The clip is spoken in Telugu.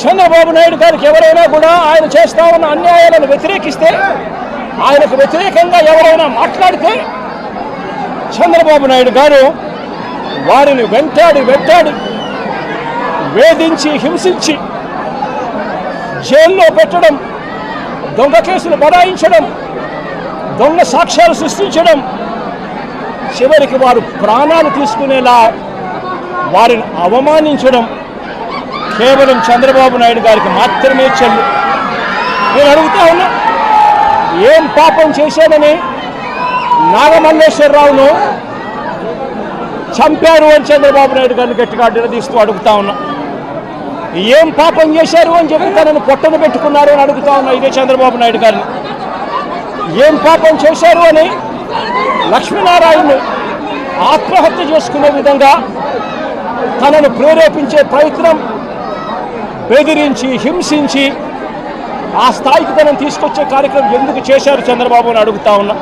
చంద్రబాబు నాయుడు గారికి ఎవరైనా కూడా ఆయన చేస్తా ఉన్న అన్యాయాలను వ్యతిరేకిస్తే ఆయనకు వ్యతిరేకంగా ఎవరైనా మాట్లాడితే చంద్రబాబు నాయుడు గారు వారిని వెంటాడి వెంటాడి వేధించి హింసించి జైల్లో పెట్టడం దొంగ కేసులు బడాయించడం దొంగ సాక్ష్యాలు సృష్టించడం చివరికి వారు ప్రాణాలు తీసుకునేలా వారిని అవమానించడం కేవలం చంద్రబాబు నాయుడు గారికి మాత్రమే చెల్లు. నేను అడుగుతా ఉన్నా ఏం పాపం చేశానని నాగమల్లేశ్వరరావును చంపారు అని చంద్రబాబు నాయుడు గారిని గట్టిగా నిలదీస్తూ అడుగుతా ఉన్నా. ఏం పాపం చేశారు అని చెప్పి తనను పొట్టను పెట్టుకున్నారు అని అడుగుతా ఉన్నా ఇదే చంద్రబాబు నాయుడు గారిని. ఏం పాపం చేశారు అని లక్ష్మీనారాయణ ఆత్మహత్య చేసుకునే విధంగా తనను ప్రేరేపించే ప్రయత్నం బెదిరించి హింసించి ఆ స్థాయికి తనను తీసుకొచ్చే కార్యక్రమం ఎందుకు చేశారు చంద్రబాబు అని అడుగుతా ఉన్నా.